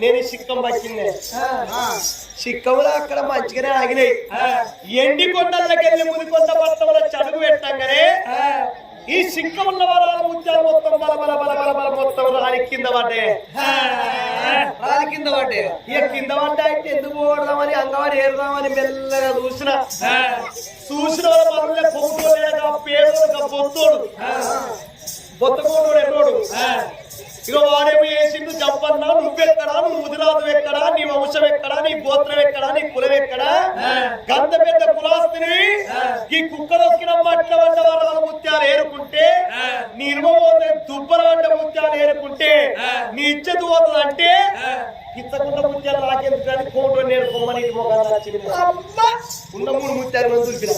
నేను సిక్కం పట్టిందే. సిక్కములు అక్కడ మంచిగానే ఆగినాయి. ఎండి కొండలకి వెళ్ళి ముది కొండ పట్టణంలో చదువు పెట్టంగానే ఈ సిక్కం ఉన్న వరాల ముత్యాలు మొత్తం బల బల బల బల బల మొత్తం రాని కింద పడ్డే రాలి కింద పడ్డే ఇక కింద పడ్డా అంటే ఎందుకు పోడదామని అంగవాడి ఏరుదామని మెల్లగా చూసిన. చూసిన వాళ్ళ పనులే పొంగులేక పేదోడు బొత్తోడు బొత్తకోడు ఎన్నోడు. ఇక వాడేమో వేసిండు జంపన్నా నువ్వెక్కడా నువ్వు ముదిరాజు ఎక్కడా నీ వంశం ఎక్కడా నీ గోత్రం ఎక్కడా నీ కులం ఎక్కడా? గంత పెద్ద కులాస్తిని ఈ కుక్కలొక్కిన మట్ల వంట వరాల ముత్యాలు ఏరుకుంటే నీ ఇనుమ పోతే దుబ్బల వంట ముత్యాలు ఏరుకుంటే నీ ఇచ్చేది పోతుంది అంటే కిచ్చకుండా ముత్యాలు నాకెందుకు కానీ కోటు నేను కొమ్మని ఉన్న మూడు ముత్యాలు వచ్చినవా?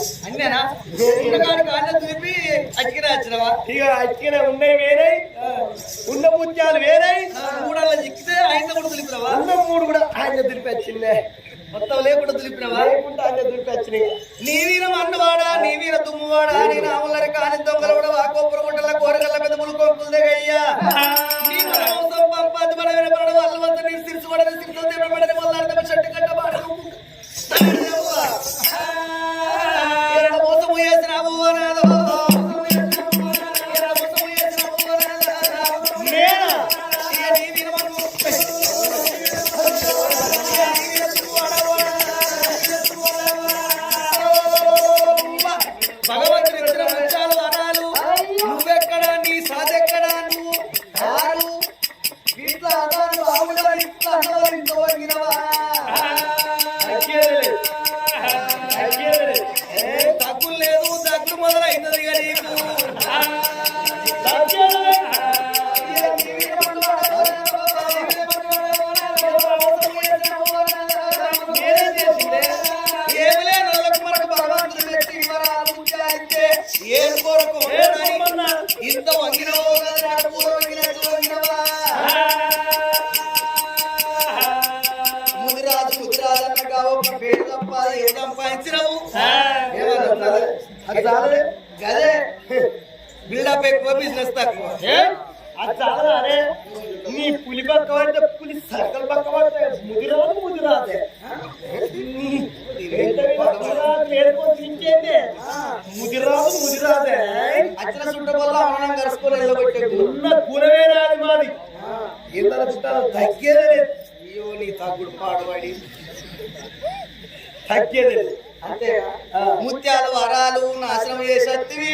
ఇక అచ్చినే ఉన్నాయి వేరే. ಮೆಣಸು ಮಾಡಬೇಕು ಸಿಗ್ತದೆ ಮಾಡದೆ ಮಲ್ಲಾರದ ಶೆಟ್ಟಿ ಕಟ್ಟ ಮಾಡಬೇಕು ముదిరాదు ఏడుకొని తింటేంది? ముదిరాదు ముదిరాదే. అచ్చిన చుట్ట వల్ల అవనం కలుసుకొని వెళ్ళబట్టే ఉన్న కులమే రాదు మాది. చుట్టాలు తగ్గేదే లేదు. అయ్యో నీ తగ్గుడు పాడుబడి తగ్గేదే ముత్యాలు వరాలు నాశనం చేసత్తివి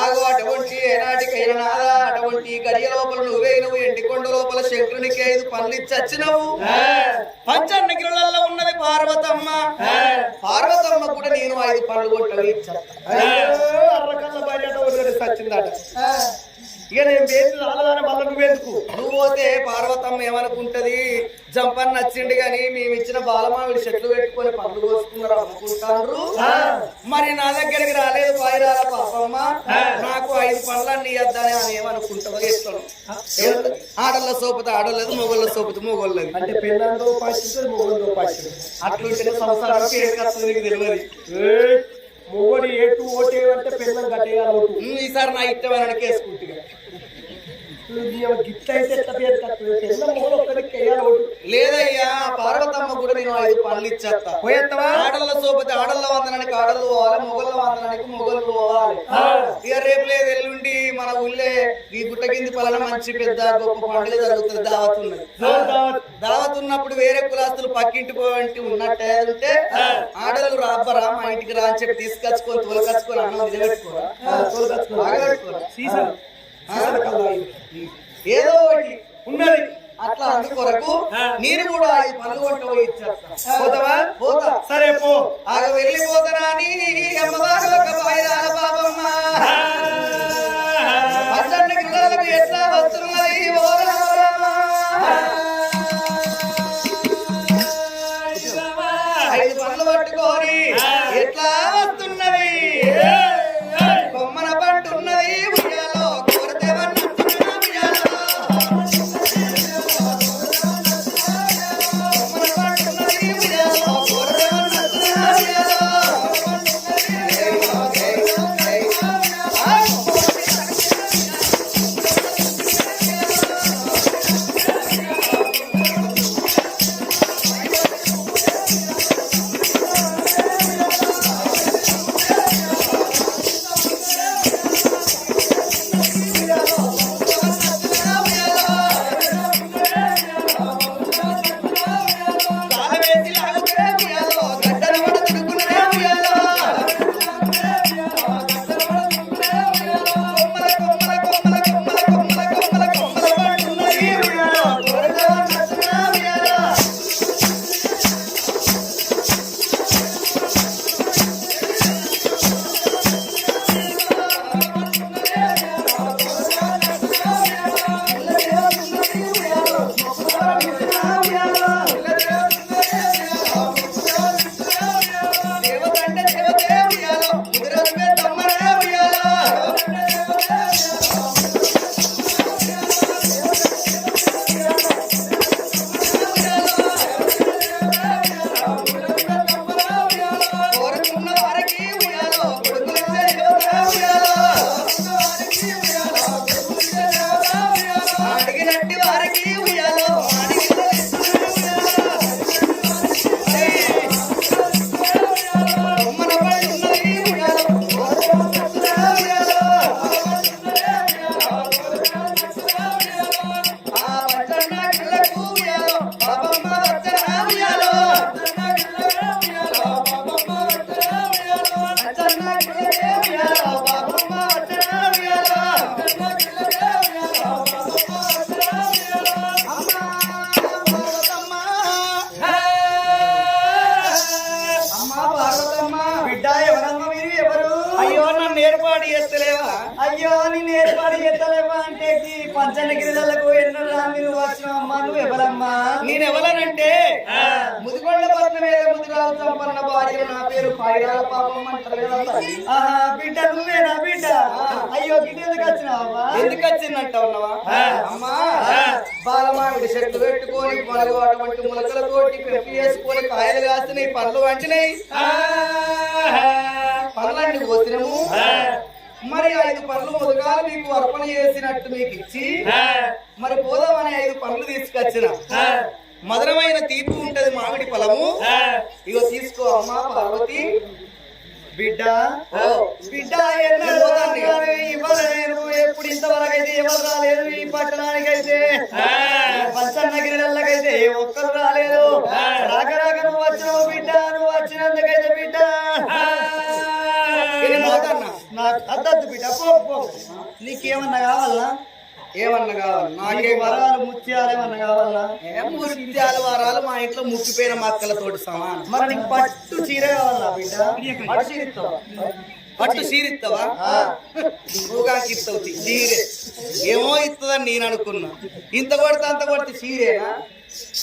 ఆగు అటువంటి ఏనాటికైనా నాదా అటువంటి గడియ లోపల నువ్వే నువ్వు ఎండికొండ లోపల శంకరునికి ఐదు పనులు ఇచ్చి వచ్చినవు పంచన్నగిరులలో ఉన్నది పార్వతమ్మ. పార్వతమ్మ కూడా నేను ఐదు పనులు కొట్టవి అయ్యో, ఇక నేను వేసి రాలని మళ్ళీ నువ్వెందుకు నువ్వు పోతే పార్వతమ్మ ఏమనుకుంటది? జంపన్ నచ్చిండు గాని మేము ఇచ్చిన బాలమావిడి చెట్లు పెట్టుకొని పండ్లు కోసుకున్నారు అమ్ముకుంటారు మరి నా దగ్గరికి రాలేదు పాయిరాల పాపమ్మ. నాకు ఐదు పండ్లన్నీ ఇద్దని అని ఏమనుకుంటుందో ఇస్తాను ఆడళ్ళ సోపత ఆడలేదు మొగళ్ళ సోపత మొగోళ్ళది. అంటే పెళ్ళంతో పాటిస్తుంది మొగోడితో పాటిస్తుంది అట్లుంటేనే ఏం కష్టం తెలియదు. మొగోడు ఏటు ఓటే అంటే పెళ్ళం కట్టేయాలి ఓటు ఈసారి నా ఇష్టమైన కేసుకుంటుగా లేదయ్యా పార్వతమ్మ కూడా నేను ఐదు పనులు ఇచ్చేస్తా. పోయేస్తావా ఆడళ్ళ సోపతి ఆడళ్ళ వందనానికి ఆడళ్ళు పోవాలి మొగళ్ళ వందనానికి మొగళ్ళు పోవాలి. ఇక రేపు లేదు ఎల్లుండి మన ఊళ్ళే ఈ గుట్ట కింది పలన మంచి పెద్ద గొప్ప పండుగ జరుగుతుంది దావత్ ఉన్నది. దావత్. ఉన్నప్పుడు వేరే కులాస్తులు పక్కింటి పోవంటి ఉన్నట్టే ఉంటే ఆడలు రాబ్బరా మా ఇంటికి రా అని చెప్పి తీసుకొచ్చుకొని తోలకచ్చుకొని అన్నం ఆ? ఏదో ఒకటి ఉన్నది అట్లా అందుకొరకు నేను కూడా ఐదు పనులు పోతావా? పోతా. సరే పో. ఆగ వెళ్ళిపోతానా? అని అమ్మవారు ఎట్లా వస్తున్నది? ఓ రామ. తల్లి. ఆహా బిడ్డ అయ్యో ఎందుకు వచ్చినావమ్మా ఎందుకు వచ్చిందంట ఉన్నవా? అమ్మా బాలమామిడి చెట్టు పెట్టుకొని మనకు అటువంటి ములకలతోటి పెంపి చేసుకొని కాయలు కాస్తున్నాయి పండ్లు వంచినాయి పండ్లన్నీ కోసినము మరి ఐదు పండ్లు ముదగాలు మీకు అర్పణ చేసినట్టు మీకు ఇచ్చి మరి పోదామని ఐదు పండ్లు తీసుకొచ్చిన. మధురమైన తీపి ఉంటది మామిడి ఫలము ఇగో తీసుకో అమ్మా పార్వతి. బిడ్డ. బిడ్డ ఎప్పుడు ఇంతవరకు అయితే ఎవరు రాలేదు ఈ పట్టణానికి అయితే పంచన్నగిరిలకైతే ఒక్కరు రాలేదు. రాక రాక నువ్వు వచ్చినావు బిడ్డ నువ్వు వచ్చినందుకైతే బిడ్డ. నాకు అద్దద్దు బిడ్డ పో. నీకేమన్నా కావాలా? ఏమన్నా కావాలి? నాకే వరాలు ముత్యాలు ఏమన్నా కావాలా? ఏం ముత్యాల వారాలు మా ఇంట్లో ముక్కిపోయిన మక్కలతోటి సమానం. మరి నీకు పట్టు చీర కావాలా బిడ్డ? పట్టు చీర ఇస్తావా? పట్టు సీరిస్తావా నువ్వుగాకి ఇస్తావు తీ- సీరే ఏమో ఇస్తుందని నేను అనుకున్నా. ఇంత కొడితే అంత కొడితే సీరేనా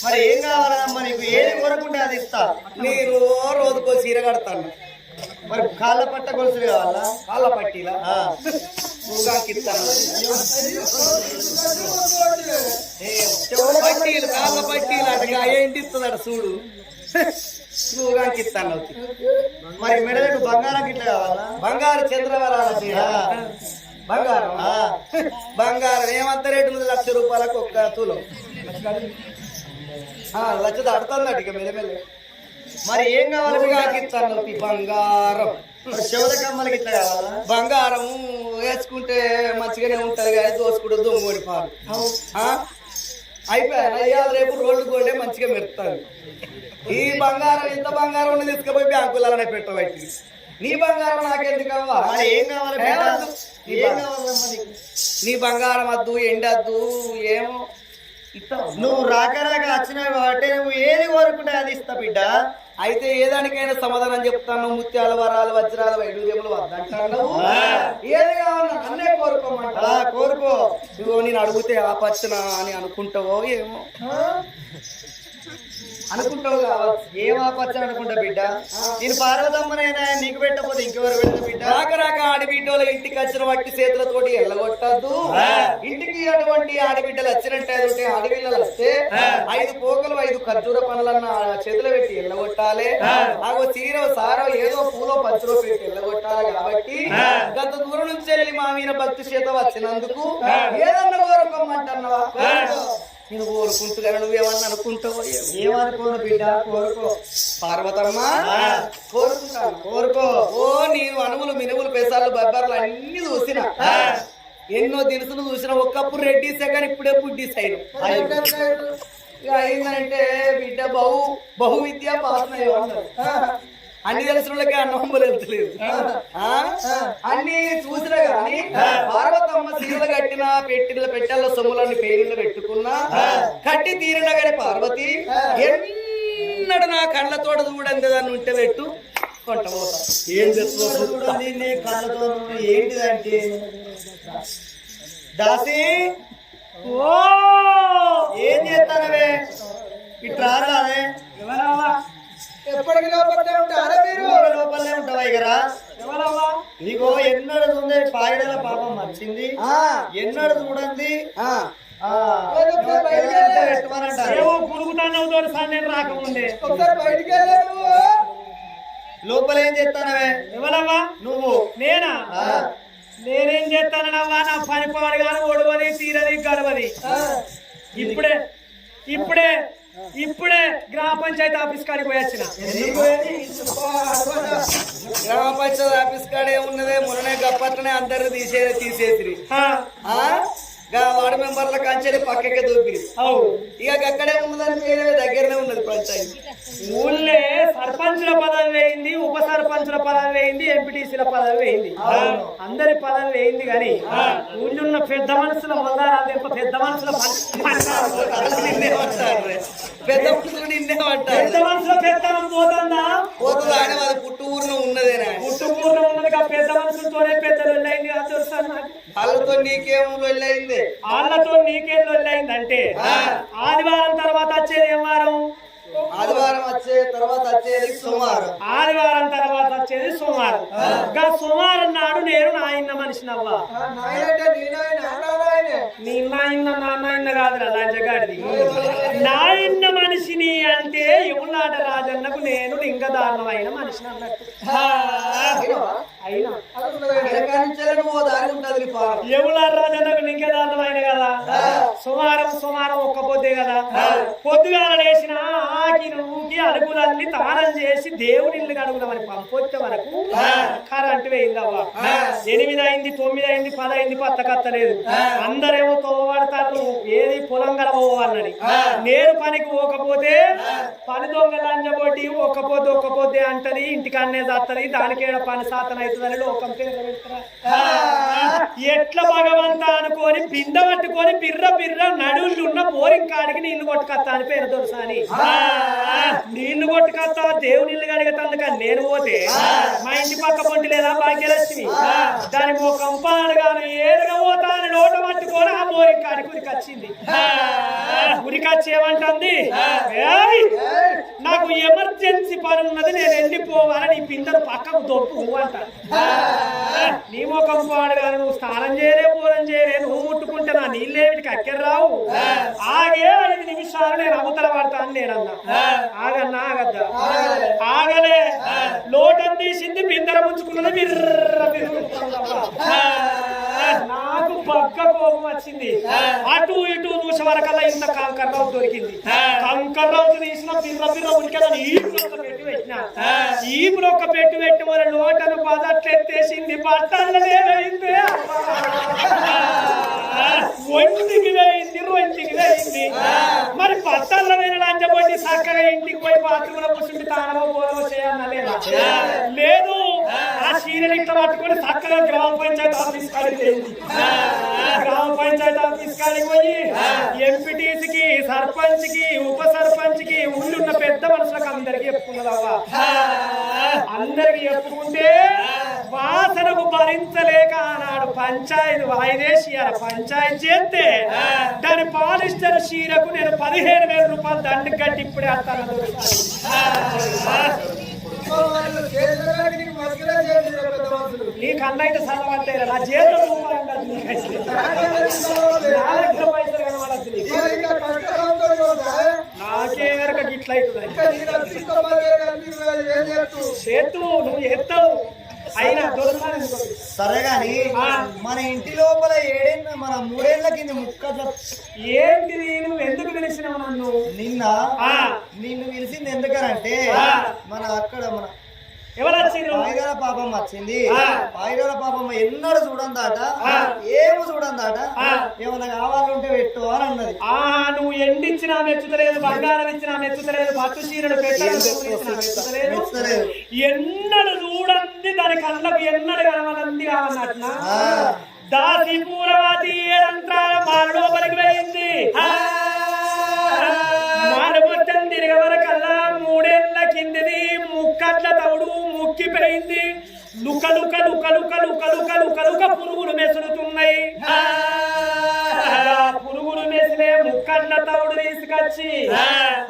మరి ఏం కావాలమ్మా నీకు? ఏది కొరకుంటే అది ఇస్తా. నేను రోజుకో చీర కడతాను. మరి కాళ్ళ పట్ట గొలుసులు కావాలా కాళ్ళ పట్టీలా పట్టీలు కాళ్ళ పట్టీలు ఏంటి ఇస్తుందట చూడు. నువ్వుగాకి ఇస్తాను మరి మెడలకు బంగారం గిట్ల కావాలా? బంగారు చంద్రవరాల. బంగారం. బంగారం. ఏమంత రేటు ఉంది? లక్ష రూపాయలకు ఒక్క తులం. లక్ష దాడుతుంది ఇక మెల్లమెల్ల మరి ఏం కావాలి ఇస్తాను బంగారం. చెవుల కావాలా? బంగారం వేసుకుంటే మంచిగానే ఉంటది కానీ దోసుకుంటే దొంగోడి పాలు. ఆ? అయిపోయాను? అయ్యాల రేపు రోడ్డు కొండే మంచిగా మెరుతాను ఈ బంగారం ఇంత బంగారం ఉన్నది తీసుకుపోయి బ్యాంకులనే పెట్టబట్టి నీ బంగారం నాకెందుకు అవ్వా మరి ఏం కావాలి. నీ ఏం బంగారం వద్దు ఎండద్దు ఏమో. ఇస్తావు? నువ్వు రాక రాక వచ్చినావు కాబట్టి నువ్వు ఏది కోరుకుంటే అది ఇస్తా బిడ్డ. అయితే ఏ దానికైనా సమాధానం చెప్తాను. ముత్యాల వరాలు వజ్రాలు వైడూర్యములు వద్దంటాను. ఏది అన్నే కోరుకోమంట కోరుకో. ఇదిగో నేను అడిగితే ఆపచ్చునా అని అనుకుంటావో ఏమో. అనుకుంటావు కావచ్చు ఏం ఆపచ్చని అనుకుంటా బిడ్డ? నేను పార్వతమ్మనైనా నీకు పెట్టకపోతే ఇంకెవరు పెడతా బిడ్డ? రాక రాక ఆడబిడ్డల ఇంటికి వచ్చిన వట్టి చేతులతోటి ఎల్లగొట్టద్దు. ఇంటికి అటువంటి ఆడబిడ్డలు వచ్చినట్టు ఉంటే ఆడబిడ్డలు వస్తే ఐదు పోకలు ఐదు ఖర్జూర పనులన్న చేతులు పెట్టి ఎల్లగొట్టాలి. ఆగో చీర సారో ఏదో పూలో పచ్చులో పెట్టి ఎల్లగొట్టాలి కాబట్టి గత దూరం నుంచి వెళ్ళి మా మీద భక్తి చేత వచ్చినందుకు ఏదన్నా కోరుకోమంటున్నావా నేను కోరుకుంటున్నా నువ్వేమన్నా అనుకుంటావో? ఏమో. ఏమనుకోను బిడ్డ కోరుకో. పార్వతమ్మ. కోరుకుంటాను కోరుకో. ఓ నేను అణువులు మినువులు పెసాలు బొబ్బర్లు అన్ని చూసిన. ఎన్నో దినుసులు చూసిన ఒకప్పుడు రెడ్డిసే కానీ ఇప్పుడే ఇక అయిందంటే బిడ్డ బహు బహు విద్య పాసన అన్ని తెలిసిన వాళ్ళకి అన్నం వెళ్తలేదు అన్ని చూసినా గాని పార్వతమ్మ సీరలు కట్టిన పెట్టిన పెట్టెల సొమ్ములన్నీ పేర్లు పెట్టుకున్నా కట్టి తీరిన గాని పార్వతి ఎన్నడు నా కళ్ళతోట చూడండి దాన్ని ఉంటే పెట్టు ఏం చూడండి నీ కళ్ళతో ఏంటిదంటే? దాసి! ఓ! ఏం చేస్తానవే? ఇట్లా రాదే ఎప్పటికి లోపలే ఉంటారా? మీరు. లోపలనే ఉంటావా ఇగర ఇదిగో ఎన్నడు ఉంది పాయడల పాపం వచ్చింది. ఎన్నడు చూడండి. పురుగుతానవుతారు సార్ నేను రాకముందే. ఒకసారి బయటికి వెళ్ళాను లోపల ఏం చేస్తానవే? ఎవరవ్వా? నువ్వు. నేనా? నేనేం చేస్తానవ్వా నా పని పాడు కానీ ఒడవది తీరది గడవది. ఇప్పుడే ఇప్పుడే ఇప్పుడే గ్రామ పంచాయతీ ఆఫీస్ కాడికి పోయి వచ్చిన ఎందుకు? గ్రామ పంచాయతీ ఆఫీస్ కాడే ఉన్నదే మొన్ననే గప్పట్లనే అందరు తీసే తీసేసిరి ఆ, ఆ? గా వార్డు మెంబర్ల కంచెలు పక్కకే అవు. ఇక అక్కడే ఉన్నదని వేరే దగ్గరనే ఉన్నది పంచాయతీ. ఊళ్ళే సర్పంచుల పదవి వేయింది ఉప సర్పంచుల పదవి వేయింది ఎంపీటీసీల పదవి వేయింది. అందరి పదవి వేయింది కానీ ఊళ్ళో ఉన్న పెద్ద మనుషుల తెప్ప పెద్ద మనుషుల? పెద్ద నిన్నేమంటారు పెద్ద మనుషుల పెత్తనం పోతుందా? పోతుందా అని అది పుట్టు ఊరిలో ఉన్నదేనా? పుట్టుకూరులో ఉన్నది పెద్ద మనుషులతోనే పెద్దలు వాళ్ళతో నీకేం వెళ్ళయింది వాళ్ళతో నీకేం లొల్లైందంటే ఆదివారం తర్వాత వచ్చేది ఏం వారం? ఆదివారం వచ్చే తర్వాత వచ్చేది సోమవారం. ఆదివారం తర్వాత వచ్చేది సోమవారం. ఇంకా సోమవారం నాడు నేను నాయన్న మనిషినవ్వా. నీ నాయన్న నా నాయన్న కాదురా లంచగాడిది నాయన్న మనిషిని అంటే ఇవులాట రాజన్నకు నేను లింగదారుణమైన మనిషిని అన్నట్టు అయినా. నువ్వు దారి ఉంటది నీ పాపం. యములాట రాజన్నకు లింగదారుణమైన కదా? సుమారం సుమారం ఒక్క పొద్దే కదా? పొద్దుగాల లేచిన ఆకి నువ్వుకి అడుగులన్నీ తానం చేసి దేవుడి ఇల్లు అడుగుదామని పంపొచ్చే వరకు కరెంట్ వేయిందవ్వా? ఎనిమిది అయింది తొమ్మిది అయింది పది అయింది పత్త కత్తలేదు అందరేమో తోవడతారు ఏది పొలం గడవన్నది నేను పనికి పోకపోతే పని దొంగ లంజబొట్టి ఒక్క పొద్దు ఒక్క పొద్దే అంటది ఇంటికన్నే చేస్తది దానికేడ పని సాతన ఎట్లా భగవంత అనుకొని బింద పట్టుకొని బిర్ర బిర్ర నడుళ్ళు ఉన్న బోరింగ్ కాడికి నీళ్ళు కొట్టుకొస్తా అని పేరు దొరసాని. నీళ్ళు కొట్టుకొస్తా దేవుని ఇల్లు కడిగేందుక నేను పోతే మా ఇంటి పక్క పొంటి లేదా భాగ్యలక్ష్మి? దాని ఒక కంపాడుగాను ఏడుగా పోతా అని నోట పట్టుకొని ఆ బోరింగ్ కాడికి ఉరికొచ్చింది. ఉరికొచ్చి ఏమంటుంది "ఏయ్, నాకు ఎమర్జెన్సీ పని ఉన్నది నేను వెళ్ళిపోవాలని ఈ పిందరు పక్కకు దొప్పు అంట నీ ముఖం పాడగాను నువ్వు స్నానం చేయలే పూలం చేయలే నువ్వు ముట్టుకుంటే నా నీళ్ళేమిటికి అక్కర రావు ఆగే ఐదు నిమిషాలు నేను అవతల పడతాను నేనన్నా. ఆగన్నా ఆగద్దా? ఆగలే. లోటం తీసింది బిందర ముంచుకున్నది బిర్ర నాకు పక్క కోపం వచ్చింది. అటు ఇటు దూష వరకల్లా ఇంత కంకర్రావు దొరికింది. కంకర్రావు తీసిన బిర్ర బిర్ర ఉనికి పెట్టి పెట్టిన. ఈపులో ఒక పెట్టి పెట్టి మన లోటను పదట్లెత్తేసింది బట్టలు లేదైంది ఒంటికి వేయింది రొంటికి వేయింది. మరి బట్టల్లో వేరే లంచబొట్టి చక్కగా ఇంటికి పోయి బాత్రూమ్లో కూర్చుంటే తానమో పోనమో చేయాలన్నా లేదా? లేదు. ఆ. చీరలు ఇట్లా పట్టుకొని చక్కగా గ్రామ పంచాయతీ ఆఫీస్ కాడికి గ్రామ పంచాయతీ ఆఫీస్ కాడికి పోయి ఎంపీటీసీకి సర్పంచ్కి ఉప సర్పంచ్కి ఉండున్న పెద్ద మనుషులకు అందరికి చెప్పుకున్నదవ్వా? అందరికి చెప్పుకుంటే వాసనకు భరించలేక ఆనాడు పంచాయతీ వాయిదేసి ఇయ్యాల పంచాయతీ చేస్తే దాని పాలిస్టర్ చీరకు నేను పదిహేను వేల రూపాయలు దండ కట్టి ఇప్పుడే వస్తాను నీ కన్నైతే చదవట్లేదు నా చేతిలో రూపాయలు వరకు గిట్ల అవుతుంది చేతు నువ్వు ఎత్తావు అయినా దొరకాలి సరే గాని. మన ఇంటి లోపల ఏడేళ్ళ మన మూడేళ్ళ కింద ముక్కట్ల ఏంటిది నువ్వు ఎందుకు పిలిచినావు నన్ను నిన్న. నిన్ను పిలిచింది ఎందుకనంటే. మన అక్కడ మన ఎవరు వచ్చిండ్రు పాయిరాల పాపం వచ్చింది ఆ. పాయిరాల పాపం ఎన్నడు చూడందాట. ఏమి చూడందాట. ఏమన్నా కావాలంటే పెట్టు అని అన్నది ఆ నువ్వు ఎండిచ్చినా మెచ్చుతలేదు బంగారం ఇచ్చినా మెచ్చుతలేదు పట్టు చీరలు మెచ్చలేదు. ఎన్నడు చూడండి దాని కళ్ళకు ఎన్నడు కనవనంది కావన్నట్న ఆ. దాసి పూలవాతి కలుకలు కలుక పురుగులు మెసులుతున్నాయి పురుగులు మెసిలే ముక్కన్న తవుడు తీసుకొచ్చి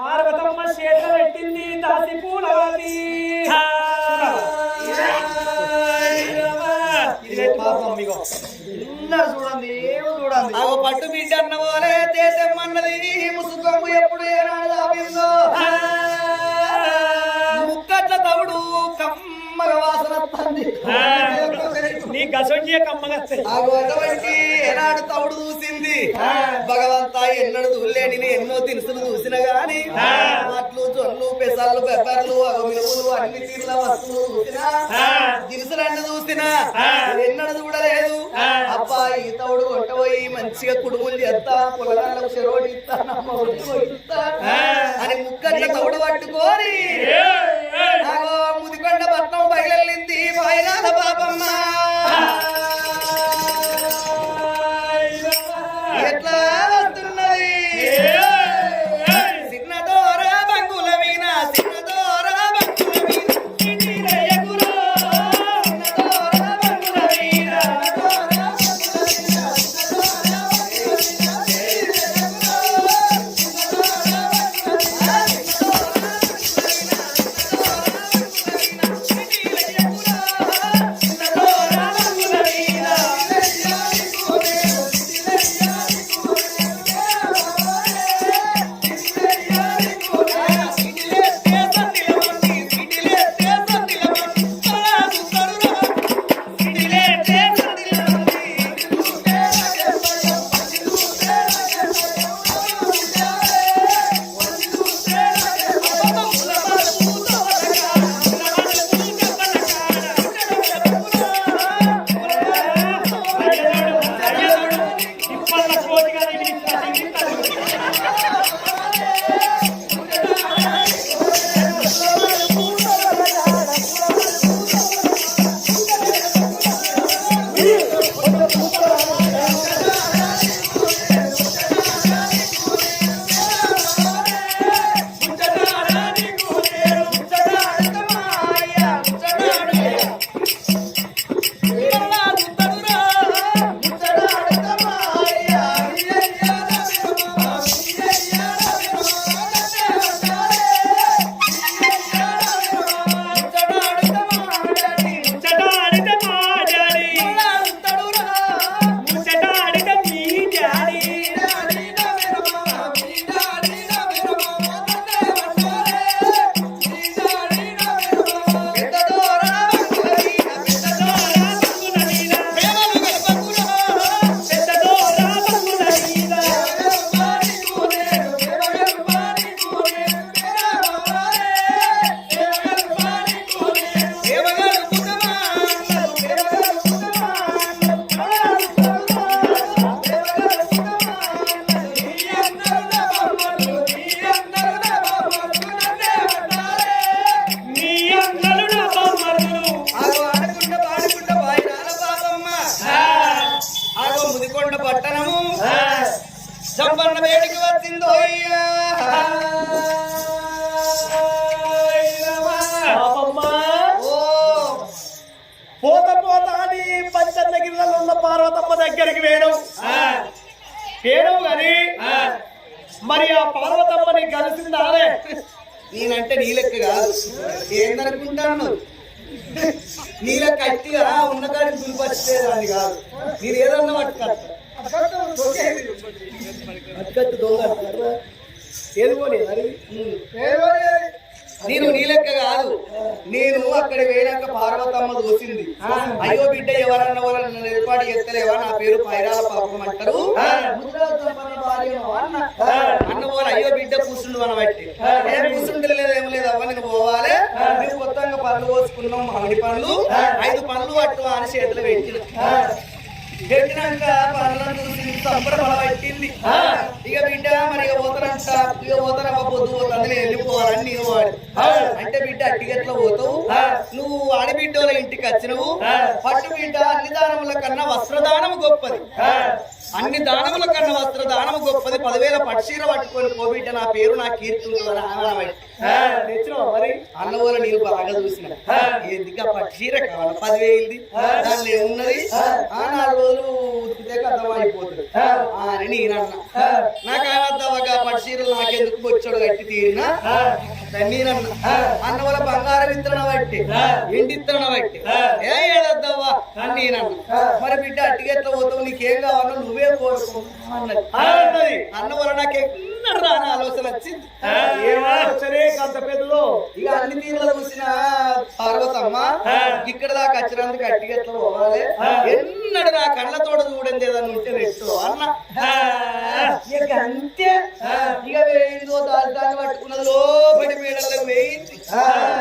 పార్వతమ్మ చేత పెట్టింది దాసి పూలవతి చూడండి చూడండి. పట్టు బిడ్డ అన్నవాలే దేశమ్మన్నది ముసుకమ్ము ఎప్పుడు ఏనాడు ఆపిందో ముక్కట్ల తవుడు కమ్మగ వాసన నీ గసొంటి కమ్మగస్తాయి ఆ ఏనాడు తవుడు చూసింది. భగవంత ఎన్నడు చూడలేని నేను ఎన్నో దినుసులు చూసిన గాని అట్లు జొన్ను పెసళ్ళు పెప్పర్లు మినుములు అన్ని తీర్ల వస్తువులు చూసినా దినుసులన్నీ చూసినా ఎన్నడు చూడలేదు. అబ్బా ఈ తవుడు కొట్టబోయి మంచిగా కుడుములు చేస్తా పొలాలకు చెరోటి ఇస్తా అని ముక్కట్ల తవుడు పట్టుకొని ముదికొండ పట్నం బయలుదేరింది బయలాల బాబమ్మ మరి ఆ పార్వతమ్మని కలిసిందాలే నేనంటే నీ లెక్క కాదు. ఏందనుకుంటాను నీ లెక్క అట్టిగా ఉన్న కాడికి దులిపచ్చేదాన్ని కాదు. నేను ఏదన్నా దొంగ. ఏది అది? నేను నీ లెక్క కాదు. నేను అక్కడ వేయనాక పార్వతమ్మ దోసింది. అయ్యో బిడ్డ ఎవరన్నా వాళ్ళని ఏర్పాటు చేస్తలేవా? నా పేరు పైరాల పాపం అంటారు. అన్న. అన్న పోవాలి అయ్యో బిడ్డ కూర్చుండు అని బట్టి. ఏ కూర్చుండు లేదు ఏం లేదు అవ్వ నేను పోవాలి మేము కొత్తగా పనులు పోసుకున్నాం మామిడి పనులు ఐదు పనులు పట్టు అని చేతులు పెట్టిన పెట్టినాక పనులను చూసి సంబరం పట్టింది. ఇక బిడ్డ మరి ఇక పోతానంట ఇక పోతానమ్మ పొద్దు పోతుంది నేను వెళ్ళిపోవాలని నేను వాడు. అంటే బిడ్డ అట్టిగట్ల పోతావు. నువ్వు ఆడబిడ్డ వాళ్ళ ఇంటికి వచ్చినవు. పట్టు బిడ్డ అన్ని దానముల కన్నా వస్త్రదానము గొప్పది. అన్ని దానముల కన్నా వస్త్రదానము గొప్పది. పదివేల పట్టుచీర పట్టుకొని పోబిడ్డ నా పేరు నా కీర్తి ఉంటుందని ఆనబట్టి తెచ్చినావా మరి? అన్న వాళ్ళ నేను బాగా చూసిన. ఎందుకు పట్టుచీర కావాలి? పదివేలది. దానిలో ఏమున్నది? ఆ నాలుగు రోజులు ఉతికితే ఆ అని నేను అన్న నాకు ఏమద్దామగా పట్టుచీరలు నాకెందుకు బొచ్చడు కట్టి తీరినా? నేనన్న అన్న వాళ్ళ బంగారం ఇత్తనం బట్టి ఎండి ఇత్తనం బట్టి. ఏ ఏదద్దావా అని నేనన్న మరి బిడ్డ అట్టిగెట్ల పోతావు నీకేం కావాలో నువ్వే కోరుకో. అన్నది. అన్న వల్ల నాకు రాని ఆలోచన వచ్చింది. ఏమాలోచనే అంత పెద్దలో ఇక అన్ని తీరులు చూసిన పార్వతమ్మ ఇక్కడ దాకా వచ్చినందుకు అట్టిగా ఎట్లా పోవాలి. ఎన్నడు నా కళ్ళతోట చూడండి ఏదన్నా ఉంటే నెట్టు అన్న. ఇక అంతే. ఇక వేయిందో దాని దాన్ని పట్టుకున్నది లోపడి మేడలకు వేయింది.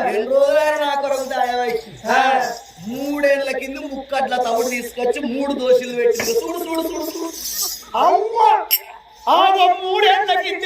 ఎన్ని రోజులైనా నా కొరకు దాయవైంది మూడేళ్ళ కింద ముక్కట్ల తవుడు తీసుకొచ్చి మూడు దోషులు పెట్టి చూడు చూడు చూడు చూడు. అమ్మ! మూడేళ్ళ కింద